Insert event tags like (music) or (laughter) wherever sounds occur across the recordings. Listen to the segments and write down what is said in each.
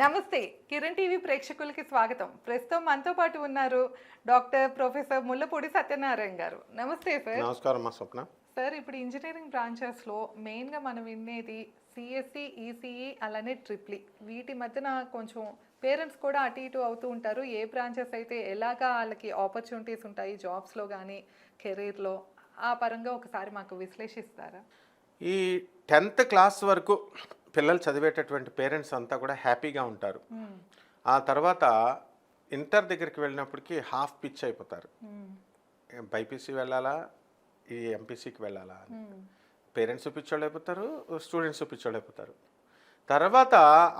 నమస్తే కిరణ్ టీవీ ప్రేక్షకులకి స్వాగతం. ప్రస్తుతం మనతో పాటు ఉన్నారు డాక్టర్ ప్రొఫెసర్ ముల్లపూడి సత్యనారాయణ గారు. నమస్తే సార్. నమస్కారం మా స్వప్న. సార్ ఇప్పుడు ఇంజనీరింగ్ బ్రాంచెస్లో మెయిన్గా మనం వినేది సిఎస్సి ఈసీఈ అలానే ట్రిప్లీ. వీటి మధ్యన కొంచెం పేరెంట్స్ కూడా అటు ఇటు అవుతూ ఉంటారు. ఏ బ్రాంచెస్ అయితే ఎలాగా వాళ్ళకి ఆపర్చునిటీస్ ఉంటాయి జాబ్స్లో కానీ కెరీర్లో ఆ పరంగా ఒకసారి మాకు విశ్లేషిస్తారా? ఈ టెన్త్ క్లాస్ వరకు పిల్లలు చదివేటటువంటి పేరెంట్స్ అంతా కూడా హ్యాపీగా ఉంటారు. ఆ తర్వాత ఇంటర్ దగ్గరికి వెళ్ళినప్పటికీ హాఫ్ పిచ్ అయిపోతారు. బైపీసీ వెళ్ళాలా? ఈ ఎంపీసీకి వెళ్ళాలా? అని పేరెంట్స్ పిచ్చోళ్ళు అయిపోతారు స్టూడెంట్స్ పిచ్చోళ్ళు అయిపోతారు. తర్వాత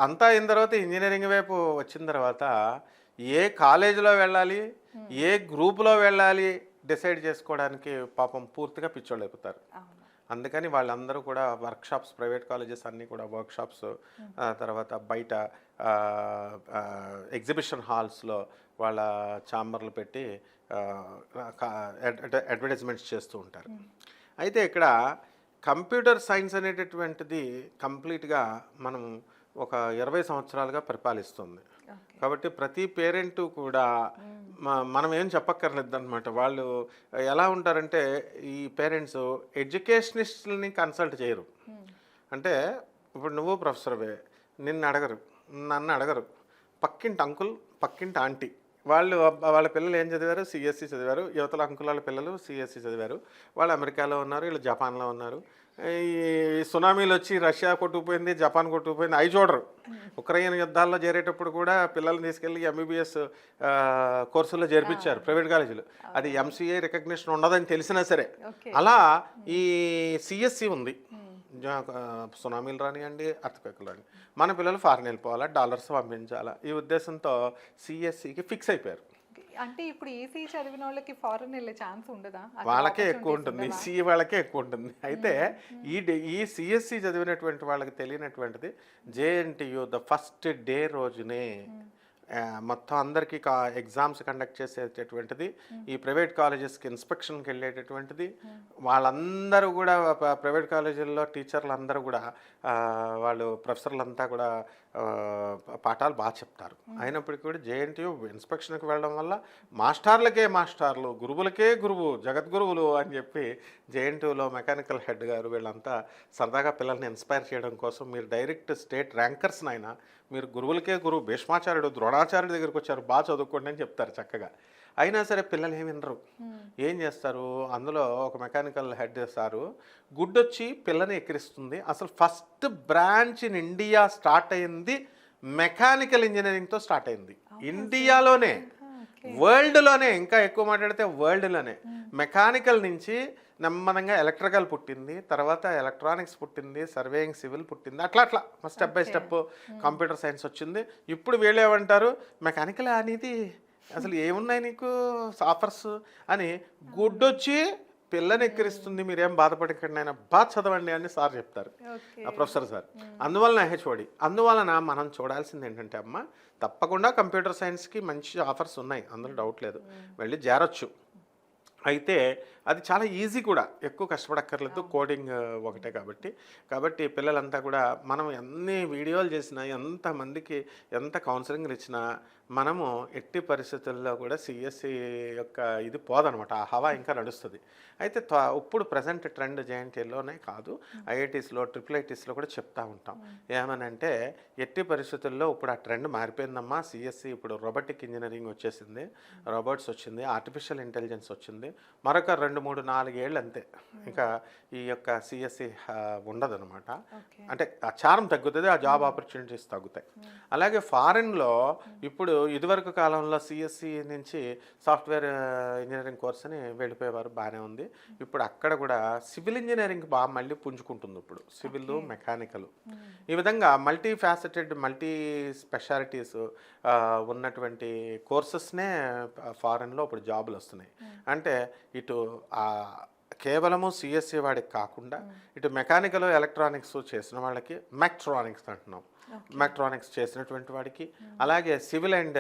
అంతా అయిన తర్వాత ఇంజనీరింగ్ వైపు వచ్చిన తర్వాత ఏ కాలేజీలో వెళ్ళాలి ఏ గ్రూపులో వెళ్ళాలి డిసైడ్ చేసుకోవడానికి పాపం పూర్తిగా పిచ్చోళ్ళు అయిపోతారు. అందుకని వాళ్ళందరూ కూడా వర్క్షాప్స్ ప్రైవేట్ కాలేజెస్ అన్నీ కూడా వర్క్షాప్స్ తర్వాత బయట ఎగ్జిబిషన్ హాల్స్లో వాళ్ళ ఛాంబర్లు పెట్టి అడ్వర్టైజ్మెంట్స్ చేస్తూ ఉంటారు. అయితే ఇక్కడ కంప్యూటర్ సైన్స్ అనేటటువంటిది కంప్లీట్గా మనం ఒక ఇరవై సంవత్సరాలుగా పరిపాలిస్తుంది. కాబట్టి ప్రతి పేరెంట్ కూడా మనం ఏం చెప్పక్కర్లేదు అనమాట వాళ్ళు ఎలా ఉంటారంటే ఈ పేరెంట్స్ ఎడ్యుకేషనిస్ట్ని కన్సల్ట్ చేయరు. అంటే ఇప్పుడు నువ్వు ప్రొఫెసర్వే నిన్ను అడగరు నన్ను అడగరు. పక్కింటి అంకుల్ పక్కింటి ఆంటీ. వాళ్ళు వాళ్ళ పిల్లలు ఏం చదివారు? సిఎస్సి చదివారు. యువతల అంకుల్ వాళ్ళ పిల్లలు సిఎస్సి చదివారు. వాళ్ళు అమెరికాలో ఉన్నారు వీళ్ళు జపాన్లో ఉన్నారు. ఈ సునామీలు వచ్చి రష్యా కొట్టుకుపోయింది జపాన్ కొట్టుకుపోయింది అవి చూడరు. ఉక్రెయిన్ యుద్ధాల్లో చేరేటప్పుడు కూడా పిల్లల్ని తీసుకెళ్ళి ఎంబీబీఎస్ కోర్సుల్లో చేర్పించారు ప్రైవేట్ కాలేజీలు. అది ఎంసీఏ రికగ్నిషన్ ఉండదని తెలిసినా సరే. అలా ఈ సిఎస్సి ఉంది. జా- ఆ, సునామీలు రానివ్వండి అర్థక్వేకులు రాని మన పిల్లలు ఫారెన్ వెళ్ళిపోవాలా డాలర్స్ పంపించాలా? ఈ ఉద్దేశంతో సిఎస్సికి ఫిక్స్ అయిపోయారు. అంటే ఇప్పుడు ఈసీ చదివిన వాళ్ళకి ఫారెన్ వెళ్ళే ఛాన్స్ ఉండదా? వాళ్ళకే ఎక్కువ ఉంటుంది? సి వాళ్ళకే ఎక్కువ ఉంటుంది. అయితే ఈ డే- ఈ సిఎస్సి చదివినటువంటి వాళ్ళకి తెలియనటువంటిది జేఎన్టీయు ద ఫస్ట్ డే రోజునే ఆ, మొత్తం అందరికీ కా ఎగ్జామ్స్ కండక్ట్ చేసేటటువంటిది ఈ ప్రైవేట్ కాలేజెస్కి ఇన్స్పెక్షన్కి వెళ్ళేటటువంటిది వాళ్ళందరూ కూడా ప్రైవేట్ కాలేజీల్లో టీచర్లు అందరూ కూడా వాళ్ళు ప్రొఫెసర్లంతా కూడా పాఠాలు బాగా చెప్తారు. అయినప్పటికీ కూడా జేఎన్టీయు ఇన్స్పెక్షన్కి వెళ్ళడం వల్ల మాస్టర్లకే మాస్టర్లు గురువులకే గురువు జగద్గురువులు అని చెప్పి జేఎన్టీయూలో మెకానికల్ హెడ్ గారు వీళ్ళంతా సరదాగా పిల్లల్ని ఇన్స్పైర్ చేయడం కోసం మీరు డైరెక్ట్ స్టేట్ ర్యాంకర్స్ అయినా మీరు గురువులకే గురువు భీష్మాచార్యుడు ద్రోణాచార్యుడి దగ్గరికి వచ్చారు బాగా చదువుకోండి అని చెప్తారు చక్కగా. అయినా సరే పిల్లలు ఏమి వినరు. ఏం చేస్తారు? అందులో ఒక మెకానికల్ హెడ్ సారు గుడ్డొచ్చి పిల్లని ఎక్కిరిస్తుంది. అసలు first branch in India start అయింది మెకానికల్ ఇంజనీరింగ్తో స్టార్ట్ అయింది. ఇండియాలోనే వరల్డ్లోనే ఇంకా ఎక్కువ మాట్లాడితే వరల్డ్లోనే. మెకానికల్ నుంచి నెమ్మదంగా ఎలక్ట్రికల్ పుట్టింది తర్వాత ఎలక్ట్రానిక్స్ పుట్టింది సర్వేయింగ్ సివిల్ పుట్టింది అట్లా అట్లా. Step by step computer science వచ్చింది. ఇప్పుడు వీళ్ళు ఏమంటారు? మెకానికల్ అనేది అసలు ఏమున్నాయి నీకు ఆఫర్స్ అని గుడ్డొచ్చి పిల్లని ఎక్కిరిస్తుంది. మీరేం బాధపడకండి ఆయన బాగా చదవండి అని సార్ చెప్తారు. ఆ ప్రొఫెసర్ సార్. అందువలన హెచ్ఓడి అందువలన మనం చూడాల్సింది ఏంటంటే అమ్మ తప్పకుండా కంప్యూటర్ సైన్స్కి మంచి ఆఫర్స్ ఉన్నాయి. అందులో డౌట్ లేదు. వెళ్ళి చేరొచ్చు. అయితే అది చాలా ఈజీ కూడా. ఎక్కువ కష్టపడక్కర్లేదు. కోడింగ్ ఒకటే కాబట్టి. కాబట్టి పిల్లలంతా కూడా మనం ఎన్ని వీడియోలు చేసినా ఎంతమందికి ఎంత కౌన్సిలింగ్ ఇచ్చినా మనము ఎట్టి పరిస్థితుల్లో కూడా సిఎస్సి యొక్క ఇది పోదనమాట. ఆ హవా ఇంకా నడుస్తుంది. అయితే ఇప్పుడు ప్రజెంట్ ట్రెండ్ జేఎన్టీలోనే కాదు. ఐఐటీస్లో ట్రిపుల్ ఐటీస్లో కూడా చెప్తా ఉంటాం. ఏమనంటే ఎట్టి పరిస్థితుల్లో ఇప్పుడు ఆ ట్రెండ్ మారిపోయిందమ్మా. సిఎస్సి ఇప్పుడు రోబోటిక్ ఇంజనీరింగ్ వచ్చేసింది. రోబోట్స్ వచ్చింది. ఆర్టిఫిషియల్ ఇంటెలిజెన్స్ వచ్చింది. మరొక రెండు మూడు నాలుగేళ్ళు అంతే. ఇంకా ఈ యొక్క సిఎస్సి ఉండదన్నమాట. ఓకే. అంటే ఆ చారం తగ్గుతుంది ఆ జాబ్ ఆపర్చునిటీస్ తగ్గుతాయి. అలాగే ఫారిన్లో ఇప్పుడు ఇదివరకు కాలంలో సిఎస్సి నుంచి సాఫ్ట్వేర్ ఇంజనీరింగ్ కోర్స్ అని వెళ్ళిపోయేవారు బాగానే ఉంది. ఇప్పుడు అక్కడ కూడా సివిల్ ఇంజనీరింగ్ బాగా మళ్ళీ పుంజుకుంటుంది ఇప్పుడు. Civil mechanical. ఈ విధంగా మల్టీ ఫ్యాసెటెడ్ మల్టీ స్పెషాలిటీస్ ఉన్నటువంటి కోర్సెస్నే ఫారెన్లో ఇప్పుడు జాబులు వస్తున్నాయి అంటే ఇటు కేవలము సిఎస్సి వాడికి కాకుండా ఇటు మెకానికల్ ఎలక్ట్రానిక్స్ చేసిన వాళ్ళకి మెక్ట్రానిక్స్ అంటున్నాం. మెక్ట్రానిక్స్ చేసినటువంటి వాడికి. అలాగే సివిల్ అండ్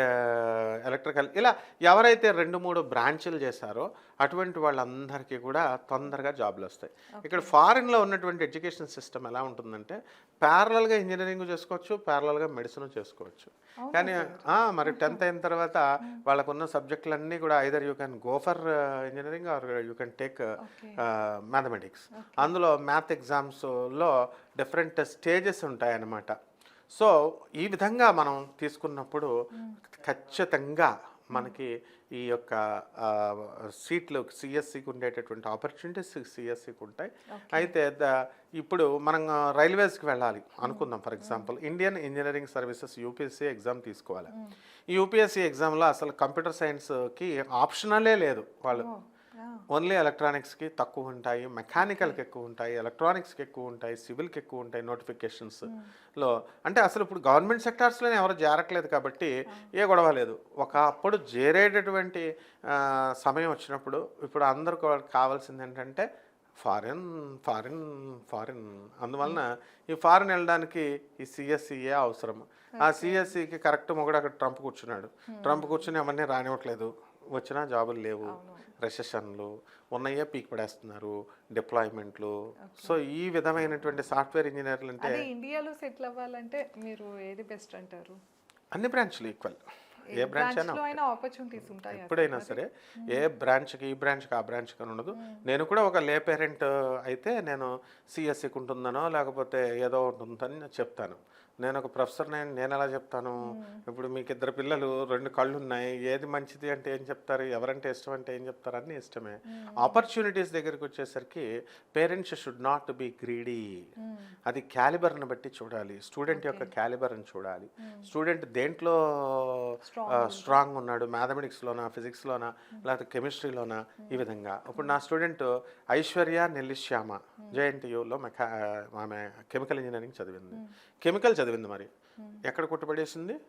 ఎలక్ట్రికల్ ఇలా ఎవరైతే రెండు మూడు బ్రాంచ్లు చేశారో అటువంటి వాళ్ళందరికీ కూడా తొందరగా జాబ్లు వస్తాయి. ఇక్కడ ఫారిన్లో ఉన్నటువంటి ఎడ్యుకేషన్ సిస్టమ్ ఎలా ఉంటుందంటే ప్యారలల్గా ఇంజనీరింగ్ చేసుకోవచ్చు ప్యారలల్గా మెడిసిన్ చేసుకోవచ్చు. కానీ ఆ, మరి టెన్త్ అయిన తర్వాత వాళ్ళకున్న సబ్జెక్టులన్నీ కూడా either you can go for engineering or you can take mathematics అందులో మ్యాథ్ ఎగ్జామ్స్లో డిఫరెంట్ స్టేజెస్ ఉంటాయన్నమాట. సో ఈ విధంగా మనం తీసుకున్నప్పుడు ఖచ్చితంగా మనకి ఈ యొక్క సీట్లు సిఎస్సికి ఉండేటటువంటి ఆపర్చునిటీస్ సిఎస్సికి ఉంటాయి. అయితే ఇప్పుడు మనం రైల్వేస్కి వెళ్ళాలి అనుకుందాం for example. Indian engineering services UPSC exam తీసుకోవాలి. ఈ యూపీఎస్సీ ఎగ్జామ్లో అసలు కంప్యూటర్ సైన్స్కి ఆప్షనలే లేదు వాళ్ళు. ఓన్లీ ఎలక్ట్రానిక్స్కి తక్కువ ఉంటాయి మెకానికల్కి ఎక్కువ ఉంటాయి ఎలక్ట్రానిక్స్కి ఎక్కువ ఉంటాయి సివిల్కి ఎక్కువ ఉంటాయి నోటిఫికేషన్స్లో అంటే అసలు ఇప్పుడు గవర్నమెంట్ సెక్టార్స్లోనే ఎవరు చేరట్లేదు కాబట్టి ఏ గొడవ లేదు. ఒకప్పుడు చేరేటటువంటి ఆ, సమయం వచ్చినప్పుడు ఇప్పుడు అందరికి కావాల్సింది ఏంటంటే ఫారిన్ ఫారిన్ ఫారిన్. అందువలన ఈ ఫారిన్ వెళ్ళడానికి ఈ సిఎస్సిఏ అవసరం. ఆ సిఎస్సికి కరెక్ట్ మొగుడు అక్కడ ట్రంప్ కూర్చున్నాడు. ట్రంప్ కూర్చుని అవన్నీ రానివ్వట్లేదు. వచ్చినా జాబులు లేవు. రెసెషన్లు ఉన్నాయే పీక్ పడేస్తున్నారు డిప్లాయ్మెంట్లు సో ఈ విధమైనటువంటి సాఫ్ట్వేర్ ఇంజనీర్లు అంటే ఇండియాలో సెటిల్ అవ్వాలంటే మీరు ఏది బెస్ట్ అంటారు? అన్ని బ్రాంచ్లు ఈక్వల్ ఏ బ్రాంచ్ అయినా ఆపర్చునిటీస్ ఉంటాయి ఎప్పుడైనా సరే ఏ బ్రాంచ్కి ఈ బ్రాంచ్కి ఆ బ్రాంచ్కి అని ఉండదు. నేను కూడా ఒక లే పేరెంట్ అయితే నేను సిఎస్సికి ఉంటుందనో లేకపోతే ఏదో ఉంటుందని చెప్తాను. నేను ఒక ప్రొఫెసర్ నేను నేను ఎలా చెప్తాను ఇప్పుడు మీకు ఇద్దరు పిల్లలు రెండు కళ్ళు ఉన్నాయి ఏది మంచిది అంటే ఏం చెప్తారు? ఎవరంటే ఇష్టం అంటే ఏం చెప్తారు? అన్నీ ఇష్టమే. ఆపర్చునిటీస్ దగ్గరికి వచ్చేసరికి parents should not be greedy. అది క్యాలిబర్ని బట్టి చూడాలి. స్టూడెంట్ యొక్క క్యాలిబర్ని చూడాలి. స్టూడెంట్ దేంట్లో స్ట్రాంగ్ ఉన్నాడు? మ్యాథమెటిక్స్లోనా ఫిజిక్స్లోనా లేకపోతే కెమిస్ట్రీలోనా? ఈ విధంగా. ఇప్పుడు నా స్టూడెంట్ ఐశ్వర్య నెల్లిశ్యామ జేఎన్టీయూలో మెకా ఆమె కెమికల్ ఇంజనీరింగ్ చదివింది. కెమికల్ చదివింది మరి. ఎక్కడ కొట్టుబడేసింది?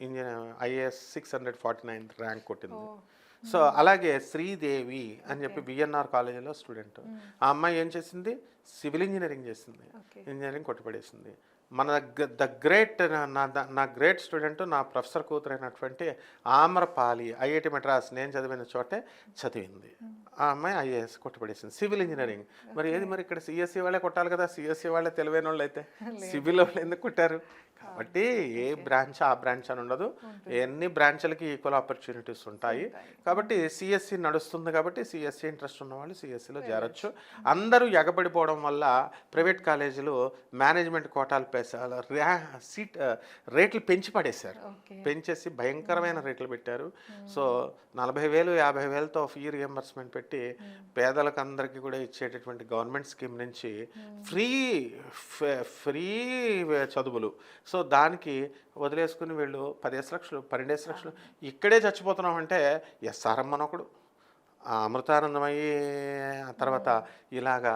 Engineer IAS six hundred forty nine rank కొట్టింది. సో అలాగే శ్రీదేవి అని చెప్పి బిఎన్ఆర్ కాలేజీలో స్టూడెంట్. ఆ అమ్మాయి ఏం చేసింది? సివిల్ ఇంజనీరింగ్ చేసింది. ఇంజనీరింగ్ కొట్టుపడేసింది. మన ద గ్రేట్ నా నా గ్రేట్ స్టూడెంట్ నా ప్రొఫెసర్ కూతురైనటువంటి ఆమ్రపాలి ఐఐటి మెడ్రాస్ నేను చదివిన చోటే చదివింది. ఆ అమ్మాయి ఐఏఎస్ కొట్టుపడేసింది సివిల్ ఇంజనీరింగ్. మరి ఏది మరి ఇక్కడ సిఎస్సి వాళ్ళే కొట్టాలి కదా? సిఎస్సి వాళ్ళే తెలివైన వాళ్ళు అయితే (laughs) సివిల్ వాళ్ళు ఎందుకు కొట్టారు? కాబట్టి ఏ బ్రాంచ్ ఆ బ్రాంచ్ అని ఉండదు. ఎన్ని బ్రాంచ్లకి ఈక్వల్ ఆపర్చునిటీస్ ఉంటాయి. కాబట్టి సిఎస్సి నడుస్తుంది కాబట్టి సిఎస్సి ఇంట్రెస్ట్ ఉన్న వాళ్ళు సిఎస్సిలో చేరొచ్చు. అందరూ ఎగబడిపోవడం వల్ల ప్రైవేట్ కాలేజీలు మేనేజ్మెంట్ కోటాలు పేసాలు ర్యా సీట్ రేట్లు పెంచి పడేశారు. పెంచేసి భయంకరమైన రేట్లు పెట్టారు. సో నలభై వేలు యాభై వేలతో ఫీ రియంబర్స్మెంట్ పెట్టి పేదలకు అందరికీ కూడా ఇచ్చేటటువంటి గవర్నమెంట్ స్కీమ్ నుంచి ఫ్రీ ఫ్రీ చదువులు. సో సో దానికి వదిలేసుకుని వీళ్ళు పదిహేను లక్షలు పన్నెండేసి లక్షలు ఇక్కడే చచ్చిపోతున్నాం అంటే ఎస్ఆర్ఎం మనొకడు అమృతానందమయ్యి ఆ తర్వాత ఇలాగా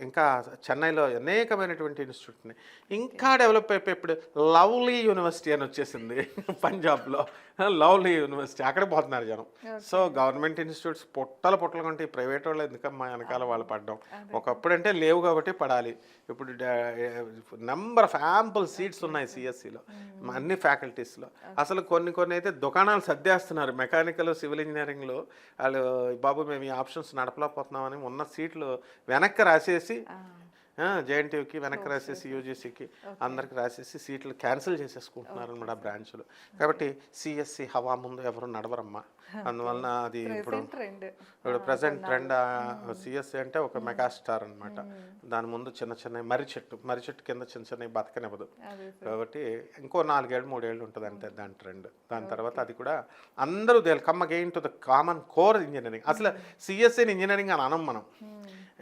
ఇంకా చెన్నైలో అనేకమైనటువంటి ఇన్స్టిట్యూట్ ఉన్నాయి ఇంకా డెవలప్ అయిపోయి ఇప్పుడు లవ్లీ యూనివర్సిటీ అని వచ్చేసింది (laughs) పంజాబ్లో. Lovely University. అక్కడే పోతున్నారు జనం. సో గవర్నమెంట్ ఇన్స్టిట్యూట్స్ పొట్టల పొట్టలు కొంటే ప్రైవేట్ వాళ్ళు ఎందుకమ్మా వెనకాల వాళ్ళు పడడం. ఒకప్పుడు అంటే లేవు కాబట్టి పడాలి. ఇప్పుడు నెంబర్ ఆఫ్ యాంపుల్ సీట్స్ ఉన్నాయి సిఎస్సిలో. అన్ని ఫ్యాకల్టీస్లో. అసలు కొన్ని కొన్ని అయితే దుకాణాలు సర్దేస్తున్నారు. మెకానికల్ సివిల్ ఇంజనీరింగ్లో. వాళ్ళు బాబు మేము ఈ ఆప్షన్స్ నడపలేకపోతున్నామని ఉన్న సీట్లు వెనక్కి రాసేసి జేఎన్టీయూకి వెనక్కి రాసేసి యూజీసీకి అందరికి రాసేసి సీట్లు క్యాన్సిల్ చేసేసుకుంటున్నారు అనమాట బ్రాంచ్లు. కాబట్టి సిఎస్సి హవా ముందు ఎవరు నడవరమ్మా. అందువలన అది ఇప్పుడు ఇప్పుడు ప్రజెంట్ ట్రెండ్ సిఎస్సి అంటే ఒక మెగాస్టార్ అన్నమాట. దాని ముందు చిన్న చిన్న మర్రి చెట్టు మర్రి చెట్టు కింద చిన్న చిన్న బతకనివ్వదు. కాబట్టి ఇంకో నాలుగేళ్ళు మూడేళ్ళు ఉంటుంది అంతే దాని ట్రెండ్ దాని తర్వాత అది కూడా అందరూ they come again to the common core engineering. అసలు సిఎస్సి ఇంజనీరింగ్ అని అనం మనం.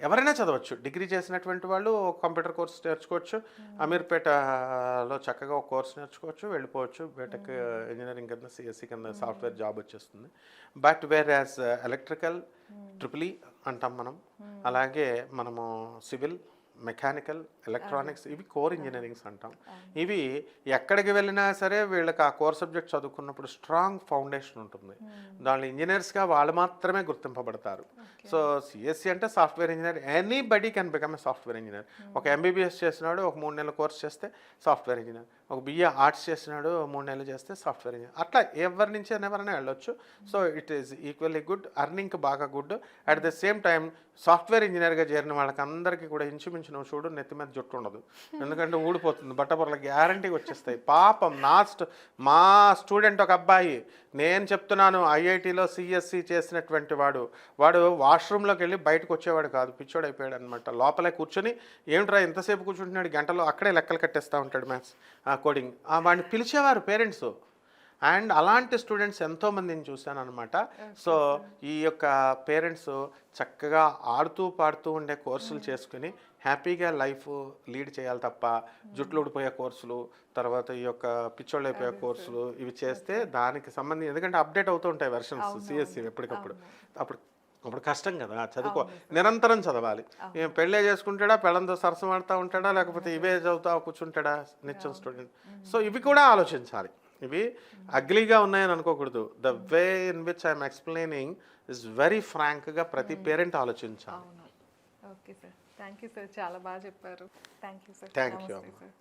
ఎవరైనా చదవచ్చు. డిగ్రీ చేసినటువంటి వాళ్ళు కంప్యూటర్ కోర్స్ నేర్చుకోవచ్చు. అమీర్పేటలో చక్కగా ఒక కోర్స్ నేర్చుకోవచ్చు వెళ్ళిపోవచ్చు. బీటెక్ ఇంజనీరింగ్ కింద సిఎస్సి కింద సాఫ్ట్వేర్ జాబ్ వచ్చేస్తుంది. But whereas electrical triple అంటాం మనం. అలాగే మనము సివిల్ మెకానికల్ ఎలక్ట్రానిక్స్ ఇవి కోర్ ఇంజనీరింగ్స్ అంటాం. ఇవి ఎక్కడికి వెళ్ళినా సరే వీళ్ళకి ఆ కోర్ సబ్జెక్ట్ చదువుకున్నప్పుడు స్ట్రాంగ్ ఫౌండేషన్ ఉంటుంది. దాని ఇంజనీర్స్గా వాళ్ళు మాత్రమే గుర్తింపబడతారు. సో సిఎస్సి అంటే software engineer anybody can become a software engineer ఒక ఎంబీబీఎస్ చేసినాడు ఒక మూడు నెలల కోర్స్ చేస్తే సాఫ్ట్వేర్ ఇంజనీర్ ఒక బిఏ ఆర్ట్స్ చేసినాడు మూడు నెలలు చేస్తే సాఫ్ట్వేర్ ఇంజనీర్ అట్లా ఎవరి నుంచి ఎవరైనా వెళ్ళొచ్చు. So it is equally good అర్నింగ్కి బాగా good at the same time software ఇంజనీర్గా చేరిన వాళ్ళకి అందరికీ కూడా ఇంచుమించు నువ్వు చూడు నెత్తి మీద జుట్టు ఉండదు. ఎందుకంటే ఊడిపోతుంది బట్టపొరల గ్యారంటీగా వచ్చేస్తాయి. పాపం నా మా స్టూడెంట్ ఒక అబ్బాయి నేను చెప్తున్నాను ఐఐటిలో సిఎస్సి చేసినటువంటి వాడు వాడు వాష్రూమ్లోకి వెళ్ళి బయటకు వచ్చేవాడు కాదు పిచ్చోడు అయిపోయాడు అనమాట లోపలే కూర్చొని ఏమిట్రా ఎంతసేపు కూర్చుంటున్నాడు గంటలో అక్కడే లెక్కలు కట్టేస్తూ ఉంటాడు మ్యాథ్స్ కోడింగ్. వాడిని పిలిచేవారు పేరెంట్స్. అండ్ అలాంటి స్టూడెంట్స్ ఎంతోమందిని చూశాను అనమాట సో ఈ యొక్క పేరెంట్స్ చక్కగా ఆడుతూ పాడుతూ ఉండే కోర్సులు చేసుకుని హ్యాపీగా లైఫ్ లీడ్ చేయాలి తప్ప జుట్లు ఊడిపోయే కోర్సులు తర్వాత ఈ యొక్క పిచ్చోళ్ళు అయిపోయే కోర్సులు ఇవి చేస్తే దానికి సంబంధించి ఎందుకంటే అప్డేట్ అవుతూ ఉంటాయి వెర్షన్స్ సిఎస్సి ఎప్పటికప్పుడు. అప్పుడు అప్పుడు కష్టం కదా చదువుకో. నిరంతరం చదవాలి. పెళ్ళే చేసుకుంటాడా పెళ్ళంతో సరసం ఆడుతూ ఉంటాడా లేకపోతే ఇవే చదువుతా కూర్చుంటాడా నిత్యం స్టూడెంట్. సో ఇవి కూడా ఆలోచించాలి. ఇవి అగ్లీగా ఉన్నాయని అనుకోకూడదు. The way in which I'm explaining is very ఫ్రాంక్గా ప్రతి పేరెంట్ ఆలోచించాలి. Okay sir. Thank you sir. చాలా బాగా చెప్పారు. Thank you sir. నమస్తే సార్.